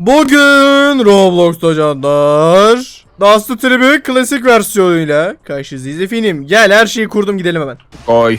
Bugün Roblox'ta canlar. Dust to Tribe klasik versiyonuyla karşınızdayız efendim. Gel her şeyi kurdum gidelim hemen. Oy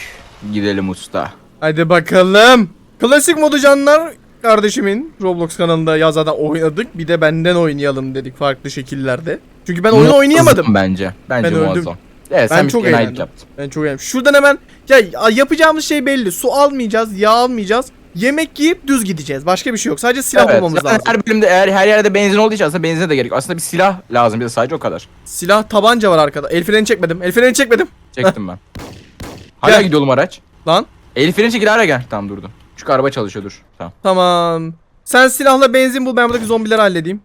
gidelim usta. Hadi bakalım. Klasik modu canlar kardeşimin Roblox kanalında ya zaten oynadık. Bir de benden oynayalım dedik farklı şekillerde. Çünkü ben oyunu oynayamadım. Bence. Bence Ben öldüm. muazzam. Evet Ben sen çok eğlendim. yaptın. Ben çok eğlendim. Şuradan hemen ya yapacağımız şey belli. Su almayacağız, yağ almayacağız. Yemek yiyip düz gideceğiz. Başka bir şey yok. Sadece silah Evet, bulmamız lazım. her bölümde eğer her yerde benzin olduğu için aslında benzine de gerek. Aslında bir silah lazım bize sadece o kadar. Silah tabanca var arkada. El freni çekmedim. El freni çekmedim. Çektim ben. Hala Gel. gidiyor oğlum araç. Lan. El freni çekil ara gel. Tamam durdum. Çünkü araba çalışıyor dur. Tamam. Tamam. Sen silahla benzin bul ben buradaki zombileri halledeyim.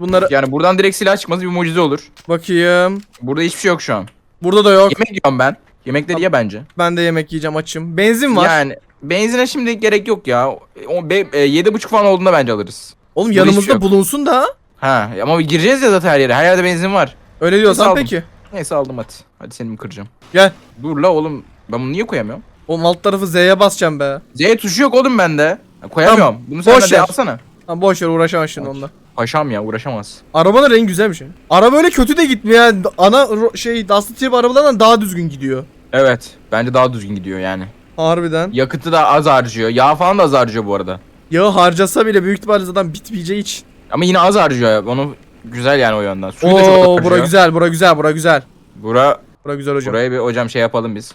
Bunları Yani buradan direkt silah çıkması bir mucize olur. bakayım. Burada hiçbir şey yok şu an. Burada da yok. Yemek yiyorum ben. Yemekleri ye bence. Ben de yemek yiyeceğim açım. Benzin var. Yani benzine şimdi gerek yok ya. O be, e, yedi buçuk falan olduğunda bence alırız. Oğlum hiçbir yanımızda şey yok. bulunsun da. Ha ama gireceğiz ya zaten her yere. Her yerde benzin var. Öyle diyorsan aldım. peki. Neyse aldım hadi. Hadi seni mi kıracağım? Gel. Dur la oğlum. Ben bunu niye koyamıyorum? O alt tarafı Z'ye basacağım be. Z tuşu yok oğlum bende. Ya koyamıyorum. Tamam, Bunu sen boş de ver. yapsana. Tamam boş ver uğraşamam şimdi onunla. Paşam ya uğraşamaz. Arabanın rengi güzelmiş. ya. Araba öyle kötü de gitmiyor yani. Ana ro- şey Dusty Trip arabalardan daha düzgün gidiyor. Evet. Bence daha düzgün gidiyor yani. Harbiden. Yakıtı da az harcıyor. Yağ falan da az harcıyor bu arada. Yağı harcasa bile büyük ihtimalle zaten bitmeyeceği için. Ama yine az harcıyor. Onu güzel yani o yönden. Suyu da çok Oo harcıyor. bura güzel bura güzel bura güzel. Bura, Bura güzel hocam. buraya bir hocam şey yapalım biz.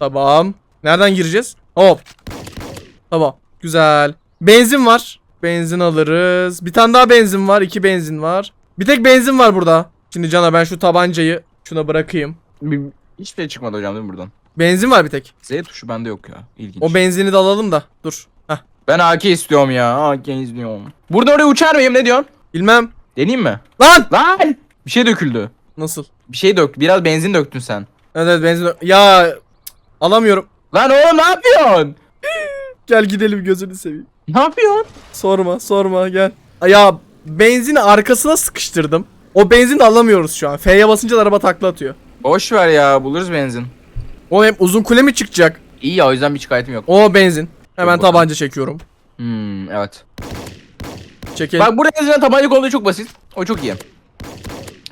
Tamam. Nereden gireceğiz? Hop. Tamam. Güzel. Benzin var. Benzin alırız. Bir tane daha benzin var. iki benzin var. Bir tek benzin var burada. Şimdi Cana ben şu tabancayı şuna bırakayım. Bir, hiçbir şey çıkmadı hocam değil mi buradan? Benzin var bir tek. Z tuşu bende yok ya. İlginç. O benzini de alalım da. Dur. Heh. ben AK istiyorum ya. AK istiyorum. Buradan oraya uçar mıyım ne diyorsun? Bilmem. Deneyeyim mi? Lan! Lan! Bir şey döküldü. Nasıl? Bir şey dök. Biraz benzin döktün sen. Evet evet benzin. Ya cık, alamıyorum. Lan oğlum ne yapıyorsun? Gel gidelim gözünü seveyim. Ne yapıyorsun? Sorma sorma gel. Ya benzini arkasına sıkıştırdım. O benzini alamıyoruz şu an. F'ye basınca da araba takla atıyor. Boş ver ya buluruz benzin. O hem uzun kule mi çıkacak? İyi ya o yüzden bir şikayetim yok. O benzin. Hemen bakalım. tabanca çekiyorum. Hmm evet. Çekelim. Bak burada en azından tabanca konuda çok basit. O çok iyi.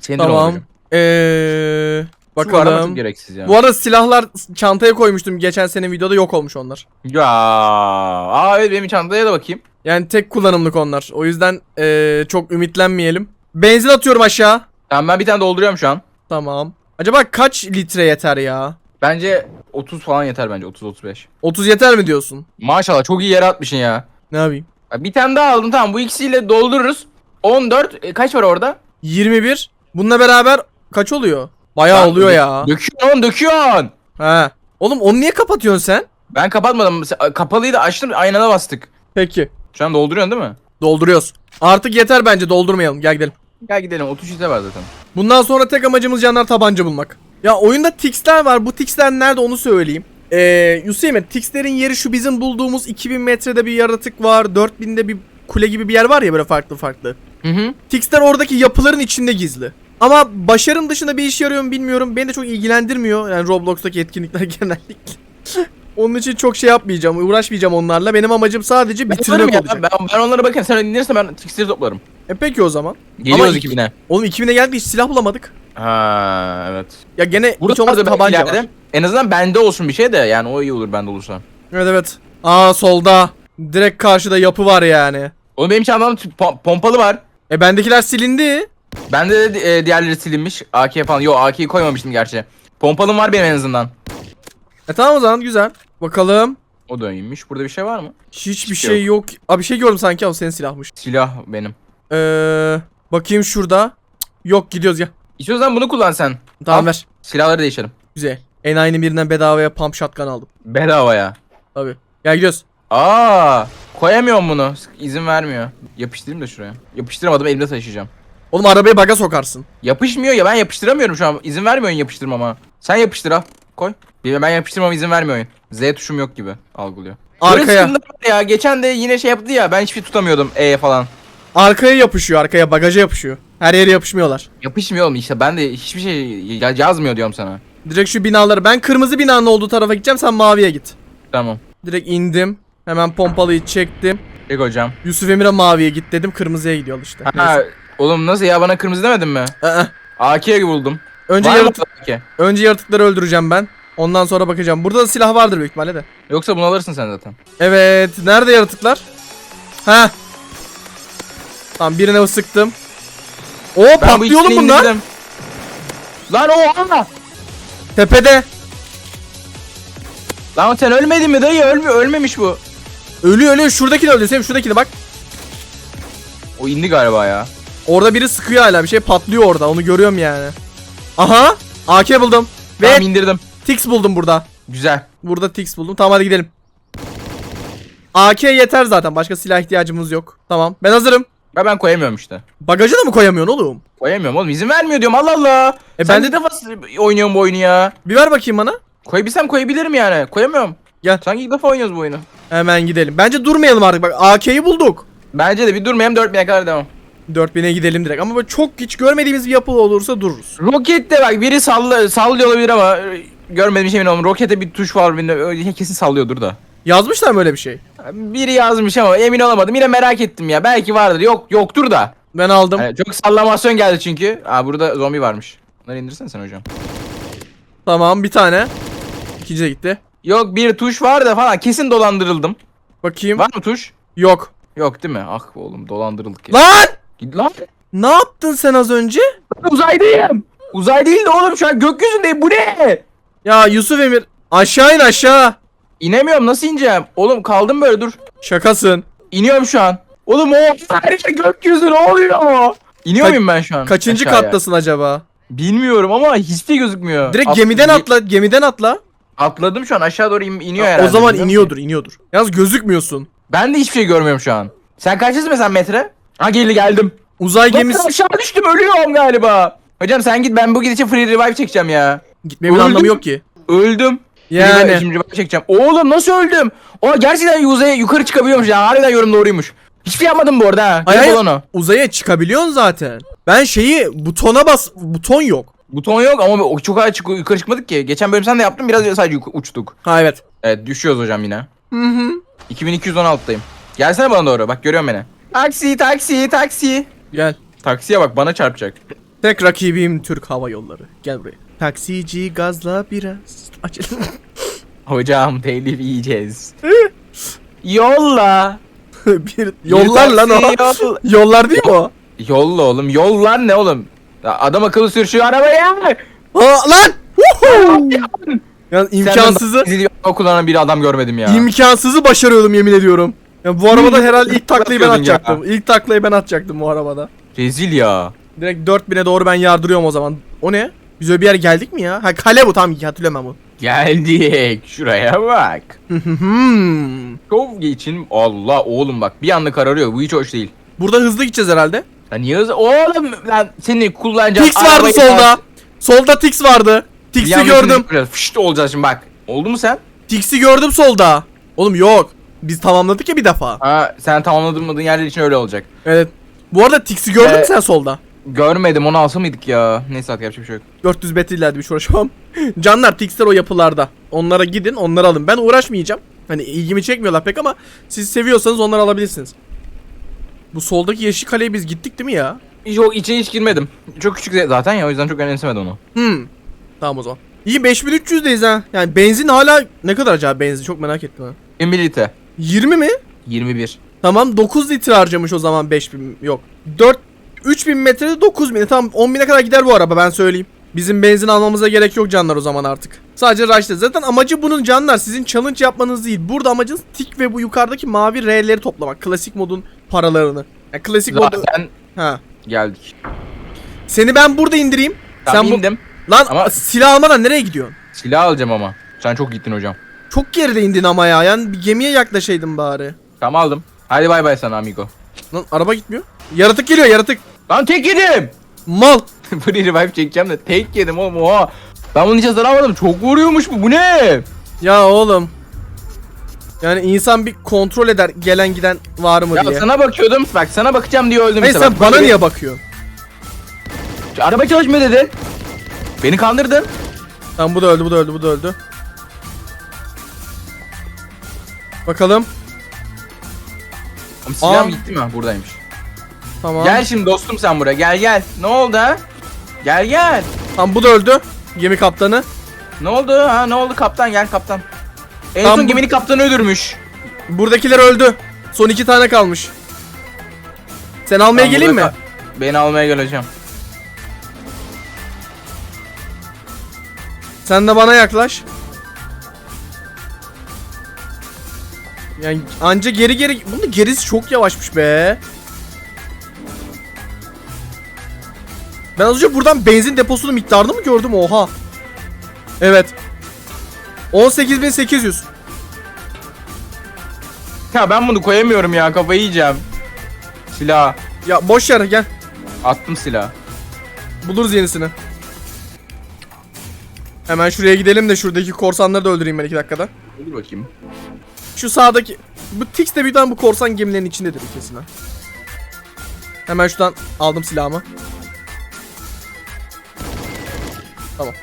Senin tamam. Eee Bakalım. gereksiz ya. Bu arada silahlar çantaya koymuştum geçen sene videoda yok olmuş onlar. Ya. Aa evet benim çantaya da bakayım. Yani tek kullanımlık onlar. O yüzden eee, çok ümitlenmeyelim. Benzin atıyorum aşağı. Tamam ben bir tane dolduruyorum şu an. Tamam. Acaba kaç litre yeter ya? Bence 30 falan yeter bence 30-35. 30 yeter mi diyorsun? Maşallah çok iyi yere atmışsın ya. Ne yapayım? Ya Bir tane daha aldım tamam bu ikisiyle doldururuz. 14 e, kaç var orada? 21. Bununla beraber kaç oluyor? Bayağı Lan, oluyor dö- ya. Döküyorsun döküyorsun. He. Oğlum onu niye kapatıyorsun sen? Ben kapatmadım. Se- Kapalıydı açtım aynada bastık. Peki. Şu an dolduruyorsun değil mi? Dolduruyoruz. Artık yeter bence doldurmayalım. Gel gidelim. Gel gidelim 30 litre var zaten. Bundan sonra tek amacımız canlar tabanca bulmak. Ya oyunda tixler var. Bu tixler nerede onu söyleyeyim. Ee, Hüseyin tixlerin yeri şu bizim bulduğumuz 2000 metrede bir yaratık var. 4000'de bir kule gibi bir yer var ya böyle farklı farklı. Hı hı. Tixler oradaki yapıların içinde gizli. Ama başarım dışında bir işe yarıyor mu bilmiyorum. Beni de çok ilgilendirmiyor. Yani Roblox'taki etkinlikler genellikle. Onun için çok şey yapmayacağım. Uğraşmayacağım onlarla. Benim amacım sadece bitirmek ya, olacak. ben, ben onlara bakayım sen inirsen ben tixleri toplarım. E peki o zaman. Geliyoruz Ama 2000'e. Oğlum 2000'e geldik hiç silah bulamadık. Ha evet. Ya gene hiç Burada olmazsa tabanca ileride. var. En azından bende olsun bir şey de yani o iyi olur bende olursa. Evet evet. Aa solda. Direkt karşıda yapı var yani. Oğlum benim çantamda tü- pom- pompalı var. E bendekiler silindi. Bende de e, diğerleri silinmiş. AK falan. Yo AK'yi koymamıştım gerçi. Pompalım var benim en azından. E tamam o zaman güzel. Bakalım. O da iyiymiş. Burada bir şey var mı? Hiçbir Hiçbir şey şey yok. Abi bir şey gördüm sanki o senin silahmış. Silah benim. Ee, bakayım şurada. Cık, Yok gidiyoruz ya. İstiyorsan bunu kullan sen. Tamam Al. ver. Silahları değişelim. Güzel. Enayinin birinden bedavaya pump shotgun aldım. Bedavaya. Tabii. Gel gidiyoruz. Aa, koyamıyorum bunu. İzin vermiyor. Yapıştırayım da şuraya. Yapıştıramadım elimde taşıyacağım. Oğlum arabayı baga sokarsın. Yapışmıyor ya ben yapıştıramıyorum şu an. İzin vermiyor oyun yapıştırmama. Sen yapıştır al. Koy. Ben yapıştırmama izin vermiyor oyun. Z tuşum yok gibi algılıyor. Böyle Arkaya. sıkıntılar var ya geçen de yine şey yaptı ya ben hiçbir şey tutamıyordum E falan. Arkaya yapışıyor arkaya bagaja yapışıyor. Her yere yapışmıyorlar. Yapışmıyor oğlum işte ben de hiçbir şey ya- yazmıyor diyorum sana. Direkt şu binaları ben kırmızı binanın olduğu tarafa gideceğim sen maviye git. Tamam. Direkt indim. Hemen pompalıyı çektim. Çek hocam. Yusuf Emir'e maviye git dedim. Kırmızıya gidiyor işte. Ha, Neyse. oğlum nasıl ya bana kırmızı demedin mi? Aa, AK buldum. önce Var mı yarat- AK? önce yaratıkları öldüreceğim ben. Ondan sonra bakacağım. Burada da silah vardır büyük ihtimalle de. Yoksa bunu alırsın sen zaten. Evet. Nerede yaratıklar? Ha. Tamam birine sıktım. Oo Ben patlıyor oğlum bunlar. indirdim. Lan oha! Tepede. Lan sen ölmedin mi dayı? Ölmü ölmemiş bu. Ölüyor ölüyor. Şuradakini öldür. Sevim şuradakini bak. O indi galiba ya. Orada biri sıkıyor hala. Bir şey patlıyor orada. Onu görüyorum yani. Aha. AK buldum. Ve Tamam indirdim. Tix buldum burada. Güzel. Burada Tix buldum. Tamam hadi gidelim. AK yeter zaten. Başka silah ihtiyacımız yok. Tamam. Ben hazırım. Ben ben koyamıyorum işte. Bagaja da mı koyamıyorsun oğlum? Koyamıyorum oğlum izin vermiyor diyorum Allah Allah. E Sen ben de- de defa oynuyorum bu oyunu ya. Bir ver bakayım bana. Koyabilsem koyabilirim yani. Koyamıyorum. Gel. Sanki ilk defa oynuyoruz bu oyunu. Hemen gidelim. Bence durmayalım artık. Bak AK'yi bulduk. Bence de bir durmayalım 4000'e kadar devam. 4000'e gidelim direkt. Ama böyle çok hiç görmediğimiz bir yapı olursa dururuz. Rokette bak biri salla, sallıyor olabilir ama e, görmediğim şey emin olmam. Rokete bir tuş var birinde kesin sallıyordur da. Yazmışlar mı öyle bir şey? Biri yazmış ama emin olamadım. Yine merak ettim ya. Belki vardır. Yok yoktur da. Ben aldım. Hani çok sallamasyon geldi çünkü. Aa burada zombi varmış. Bunları indirsene sen hocam. Tamam bir tane. İkinci de gitti. Yok bir tuş var da falan kesin dolandırıldım. Bakayım. Var mı tuş? Yok. Yok değil mi? Ah oğlum dolandırıldık ya. Lan! Git lan. Ne yaptın sen az önce? Uzaydayım. Uzay değil de oğlum şu an gökyüzündeyim. Bu ne? Ya Yusuf Emir aşağı in aşağı. İnemiyorum nasıl ineceğim? Oğlum kaldım böyle dur. Şakasın. İniyorum şu an. Oğlum o her şey gökyüzü ne oluyor? İniyor Ka- muyum ben şu an? Kaçıncı aşağıya? kattasın acaba? Bilmiyorum ama hiçbir gözükmüyor. Direkt At- gemiden atla, gemiden atla. Atladım şu an aşağı doğru in- iniyor o herhalde. zaman bilmiyorum iniyordur, iniyordur. Yalnız gözükmüyorsun. Ben de hiçbir şey görmüyorum şu an. Sen kaçtasın mesela metre? Ha geldi geldim. Uzay Gemisi... gemisi aşağı düştüm ölüyorum galiba. Hocam sen git ben bu gidişe free revive çekeceğim ya. gitmemin Öldüm. anlamı yok ki. Öldüm. Yani. Şimdi revive çekeceğim. Oğlum nasıl öldüm? O gerçekten uzaya yukarı çıkabiliyormuş ya. Harbiden yorum doğruymuş. Hiçbir şey yapmadım bu arada ha. Uzaya çıkabiliyorsun zaten. Ben şeyi butona bas, buton yok. Buton yok ama çok çık yukarı çıkmadık ki. Geçen bölüm sen de yaptın biraz sadece uçtuk. Ha evet. Evet düşüyoruz hocam yine. Hı hı. 2216'dayım. Gelsene bana doğru bak görüyorum beni. Taksi taksi taksi. Gel. Taksiye bak bana çarpacak. Tek rakibim Türk Hava Yolları. Gel buraya. Taksici gazla biraz. Açıl. Hocam telif yiyeceğiz. Yolla. bir yollar lan o. Taksi Yol. Yollar değil mi o? Yolla oğlum. Yollar ne oğlum? Ya adam akıllı sür şu arabayı. Aa, lan! Woohoo! Yani Senden imkansızı daha araba kullanan bir adam görmedim ya. imkansızı başarıyordum yemin ediyorum. Ya bu arabada herhalde ilk taklayı ben Yapıyordun ya. atacaktım. İlk taklayı ben atacaktım bu arabada. Rezil ya. Direkt 4000'e doğru ben yardırıyorum o zaman. O ne? Biz öyle bir yere geldik mi ya? Ha kale bu tamam hatırlıyorum ben bunu. Geldik. Şuraya bak. Şov için Allah oğlum bak bir anda kararıyor. Bu hiç hoş değil. Burada hızlı gideceğiz herhalde. Lan niye hızlı? Oğlum lan seni kullanacağım. Tix vardı solda. Solda Tix vardı. Tix'i gördüm. Fışt olacağız şimdi bak. Oldu mu sen? Tix'i gördüm solda. Oğlum yok. Biz tamamladık ya bir defa. Ha sen tamamladırmadığın yerler için öyle olacak. Evet. Bu arada Tix'i gördün mü Ee, sen solda. Görmedim onu alsa mıydık ya? Neyse artık yapacak bir şey yok. 400 betillerdi bir uğraşamam. Canlar Tix'ler o yapılarda. Onlara gidin onları alın. Ben uğraşmayacağım. Hani ilgimi çekmiyorlar pek ama siz seviyorsanız onları alabilirsiniz. Bu soldaki yeşil kaleye biz gittik değil mi ya? Yok içine hiç girmedim. Çok küçük zaten ya o yüzden çok önemsemedim onu. Hmm. Tamam o zaman. İyi 5300'deyiz ha. Yani benzin hala ne kadar acaba benzin çok merak ettim ha. 20 litre. 20 mi? 21. Tamam 9 litre harcamış o zaman 5000 yok. 4 3000 metrede 9000 tamam 10.000'e kadar gider bu araba ben söyleyeyim. Bizim benzin almamıza gerek yok canlar o zaman artık. Sadece rush'ta. Zaten amacı bunun canlar sizin challenge yapmanız değil. Burada amacınız tik ve bu yukarıdaki mavi R'leri toplamak. Klasik modun paralarını. Yani klasik modu... Zaten Ha. geldik. Seni ben burada indireyim. Tamam Sen bu... indim. Lan Ama- silah almadan nereye gidiyorsun? Silah alacağım ama. Sen çok gittin hocam. Çok geride indin ama ya. Yani bir gemiye yaklaşaydın bari. Tamam aldım. Hadi bay bay sana amigo. Lan araba gitmiyor. Yaratık geliyor yaratık. Lan tek yedim. Mal. Free revive çekeceğim de tek yedim oğlum oha. Ben bunu hiç hasar almadım. Çok vuruyormuş bu. Bu ne? Ya oğlum. Yani insan bir kontrol eder gelen giden var mı Ya diye. sana bakıyordum. Bak sana bakacağım diye öldüm. Hayır işte. sen Bak, bana böyle- niye bakıyorsun? Araba çalışmıyor dedin. Beni kandırdın. Tamam bu da öldü bu da öldü bu da öldü. Bakalım. Silahım Aa. gitti mi? Buradaymış. Tamam. Gel şimdi dostum sen buraya. Gel gel. Ne oldu ha? Gel gel. Tamam bu da öldü. Gemi kaptanı. Ne oldu ha? Ne oldu kaptan? Gel kaptan. En Tam son bu- geminin kaptanı öldürmüş. Buradakiler öldü. Son iki tane kalmış. Sen almaya Ben geleyim mi? burada ka- Beni almaya geleceğim. Sen de bana yaklaş. Yani anca geri geri... Bunun gerisi çok yavaşmış be. Ben az önce buradan benzin deposunun miktarını mı gördüm? Oha. Evet. 18.800. Ya ben bunu koyamıyorum ya. Kafayı yiyeceğim. Silah. Ya boş yer gel. Attım silah. Buluruz yenisini. Hemen şuraya gidelim de şuradaki korsanları da öldüreyim ben 2 dakikada. Dur bakayım. Şu sağdaki... Bu Tix de birden bu korsan gemilerin içindedir kesin ha. Hemen şuradan aldım silahımı. Tamam.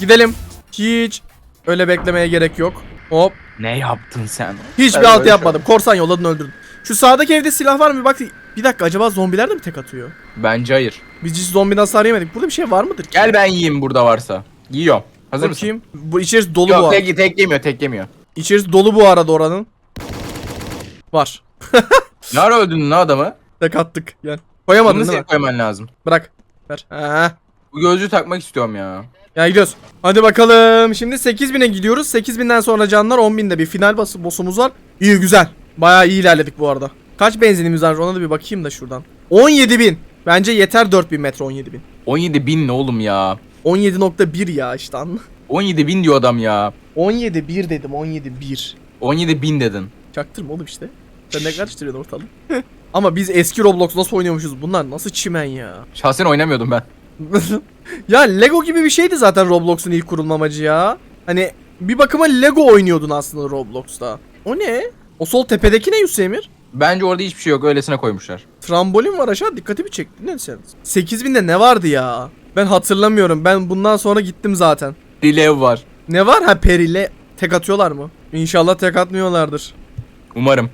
Gidelim. Hiç öyle beklemeye gerek yok. Hop. Ne yaptın sen? Hiçbir altı yapmadım. Korsan yolladın öldürdün. Şu sağdaki evde silah var mı? Bak bir dakika acaba zombiler de mi tek atıyor? Bence hayır. Biz hiç zombiden hasar yemedik. Burada bir şey var mıdır ki? Gel ben yiyeyim burada varsa. Yiyorum. Hazır mısın? Bakayım. Bu içerisi dolu bu Yok arada. tek, tek yemiyor tek yemiyor. İçerisi dolu bu arada oranın. Var. Ne ara öldürdün lan adamı? Tek attık. Gel. Bunu Koyamadın değil nasıl mi? koyman lazım? Bırak. Ver. Ha. Bu gözlüğü takmak istiyorum ya. Ya gidiyoruz. Hadi bakalım. Şimdi 8000'e gidiyoruz. 8000'den sonra canlar 10.000'de bir final bası boss'umuz var. İyi güzel. Bayağı iyi ilerledik bu arada. Kaç benzinimiz var ona da bir bakayım da şuradan. 17.000. Bence yeter 4000 metre 17.000. 17 bin ne oğlum ya? 17.1 ya işte anla. 17 bin diyor adam ya. 17.1 dedim 17.1. 17 bin dedin. Çaktırma oğlum işte. Sen ne karıştırıyorsun ortalığı? Ama biz eski Roblox nasıl oynuyormuşuz? Bunlar nasıl çimen ya? Şahsen oynamıyordum ben. ya Lego gibi bir şeydi zaten Roblox'un ilk kurulma amacı ya. Hani bir bakıma Lego oynuyordun aslında Roblox'ta. O ne? O sol tepedeki ne Yusemir? Bence orada hiçbir şey yok öylesine koymuşlar. Trambolin var aşağı dikkatimi çekti. Ne sen? 8000'de ne vardı ya? Ben hatırlamıyorum. Ben bundan sonra gittim zaten. Dilev var. Ne var? Ha perile tek atıyorlar mı? İnşallah tek atmıyorlardır. Umarım.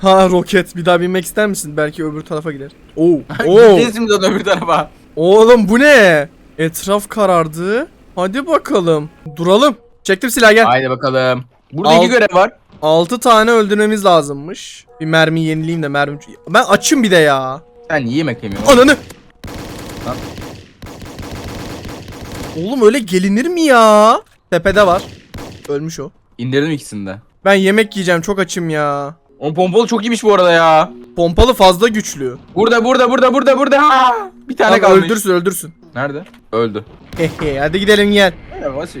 Ha roket. Bir daha binmek ister misin? Belki öbür tarafa gider. Oo. Oo. Gideceğiz şimdi öbür tarafa. Oğlum bu ne? Etraf karardı. Hadi bakalım. Duralım. Çektim silah gel. Haydi bakalım. Burada Al. iki görev var. 6 tane öldürmemiz lazımmış. Bir mermi yenileyim de mermi. Ben açım bir de ya. Sen niye yemek yemiyorsun? Ananı. Lan. Oğlum öyle gelinir mi ya? Tepede var. Ölmüş o. İndirdim ikisini de. Ben yemek yiyeceğim çok açım ya. O pompalı çok iyiymiş bu arada ya. Pompalı fazla güçlü. Burada burada burada burada burada. Ha! Bir tane Tamam, kalmış. öldürsün öldürsün. Nerede? Öldü. Hehe hadi gidelim gel. Nasıl?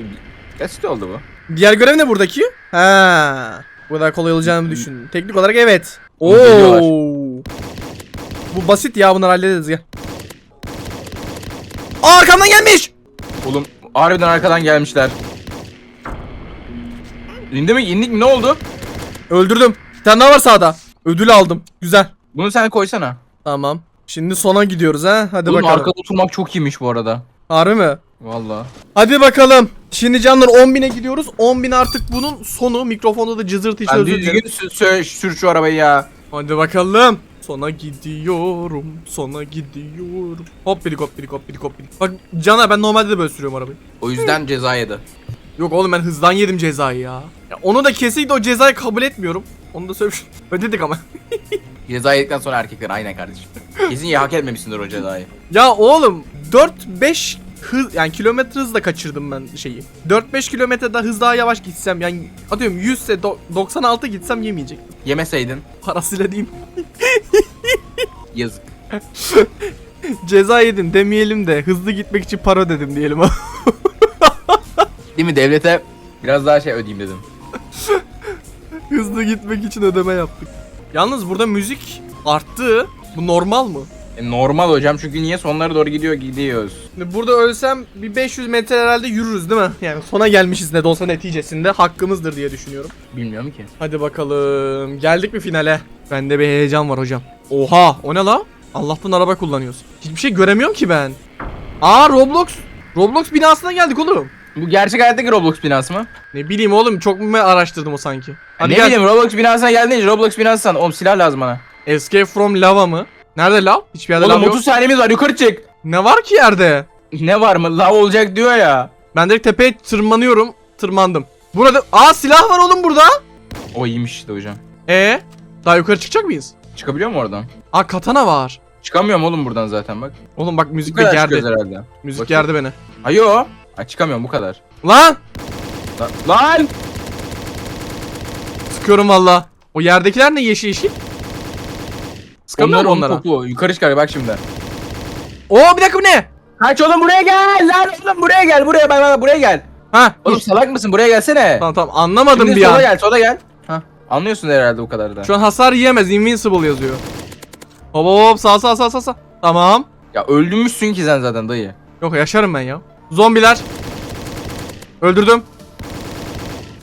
Basit oldu bu. Diğer görev ne buradaki? Ha. Bu kadar kolay olacağını düşün. Teknik olarak evet. Oo. Geliyorlar. Bu basit ya bunları hallederiz gel. Aa, arkamdan gelmiş. Oğlum harbiden arkadan gelmişler. İndi mi? İndik mi? Ne oldu? Öldürdüm. Bir tane daha var sağda. Ödül aldım. Güzel. Bunu sen koysana. Tamam. Şimdi sona gidiyoruz ha. Hadi Oğlum bakalım. arkada oturmak çok iyiymiş bu arada. Harbi mi? Valla. Hadi bakalım. Şimdi canlar 10.000'e gidiyoruz. 10.000 artık bunun sonu. Mikrofonda da cızırtı için Ben özür dilerim. düzgün sür, sür, sür şu arabayı ya. Hadi bakalım. Sona gidiyorum. Sona gidiyorum. Hop birik hop birik hop birik hop birik. Bak Caner ben normalde de böyle sürüyorum arabayı. O yüzden ceza yedi. Yok oğlum ben hızdan yedim cezayı ya. ya onu da kesinlikle o cezayı kabul etmiyorum. Onu da söylemiş. Ödedik ama. Ceza yedikten sonra erkekler aynen kardeşim. Kesin ya hak etmemişsindir o cezayı. ya oğlum 4-5 hız yani kilometre hızla kaçırdım ben şeyi. 4-5 kilometre daha hız daha yavaş gitsem yani atıyorum 100 ise do- 96 gitsem yemeyecektim. Yemeseydin Parasıyla diyeyim. yazık. Ceza yedin demeyelim de hızlı gitmek için para dedim diyelim. Değil mi devlete biraz daha şey ödeyeyim dedim. hızlı gitmek için ödeme yaptık. Yalnız burada müzik arttı. Bu normal mı? E, normal hocam çünkü niye sonlara doğru gidiyor gidiyoruz. Şimdi burada ölsem bir 500 metre herhalde yürürüz değil mi? Yani sona gelmişiz ne de olsa neticesinde hakkımızdır diye düşünüyorum. Bilmiyorum ki. Hadi bakalım. Geldik mi finale? Bende bir heyecan var hocam. Oha o ne la? Allah'tan araba kullanıyoruz. Hiçbir şey göremiyorum ki ben. Aa Roblox. Roblox binasına geldik oğlum. Bu gerçek hayattaki Roblox binası mı? Ne bileyim oğlum çok mu araştırdım o sanki. Hadi ne gel. bileyim Roblox binasına geldin Roblox binası san. Oğlum silah lazım bana. Escape from lava mı? Nerede lav? Hiçbir yerde Oğlum lav yok. 30 saniyemiz var yukarı çık. Ne var ki yerde? Ne var mı? Lav olacak diyor ya. Ben direkt tepeye tırmanıyorum. Tırmandım. Burada aa silah var oğlum burada. O iyiymiş işte hocam. E daha yukarı çıkacak mıyız? Çıkabiliyor mu oradan? Aa katana var. Çıkamıyorum oğlum buradan zaten bak. Oğlum bak müzik de gerdi. Müzik Bakayım. gerdi beni. Ayo. Ha, çıkamıyorum bu kadar. Lan! Lan. Lan! Sıkıyorum valla. O yerdekiler ne yeşil yeşil? Sıkamıyor Onlar onun onlara? topu. Yukarı çıkar bak şimdi. Oo bir dakika bu ne? Kaç oğlum buraya gel lan oğlum buraya gel buraya bak bak buraya gel. Ha. Oğlum salak mısın buraya gelsene. Tamam tamam anlamadım Şimdi bir sola an. gel sola gel. Ha. Anlıyorsun herhalde bu kadar da. Şu an hasar yiyemez. Invincible yazıyor. Hop hop hop sağ sağ sağ sağ sağ. Tamam. Ya öldürmüşsün ki sen zaten dayı. Yok yaşarım ben ya. Zombiler. Öldürdüm.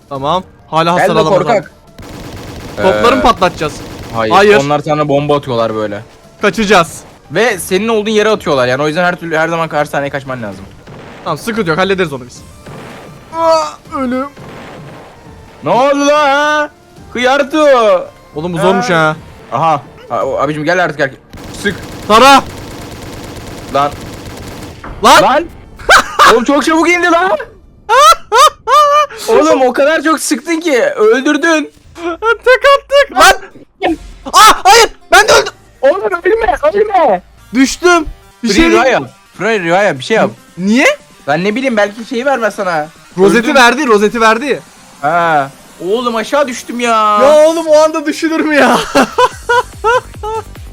Tamam. Hala hasar Gel de alamaz. korkak. Topları mı Ee, patlatacağız? Hayır. Hayır. Onlar sana bomba atıyorlar böyle. Kaçacağız. Ve senin olduğun yere atıyorlar yani o yüzden her türlü her zaman karşı sahneye kaçman lazım. Tamam sıkıntı yok hallederiz onu biz. Aa, ölüm. Ne oldu lan ha? Hıyartı. Oğlum bu zormuş ha. Aha. Ha, o- abicim gel artık erkek. Sık. Tara. Lan. Lan. Lan. Oğlum çok çabuk indi lan. Oğlum o kadar çok sıktın ki öldürdün. Tek attık. Lan. Aa hayır. Ben de öldüm. Oğlum ölme ölme. Düştüm. Bir Free şey Rüya değil. yap. Free Rüya yap bir şey yap. Niye? Ben ne bileyim belki şeyi vermez sana. Rozeti Öldüm. verdi. Rozeti verdi. Ha. Oğlum aşağı düştüm ya. Ya oğlum o anda düşünür mü ya?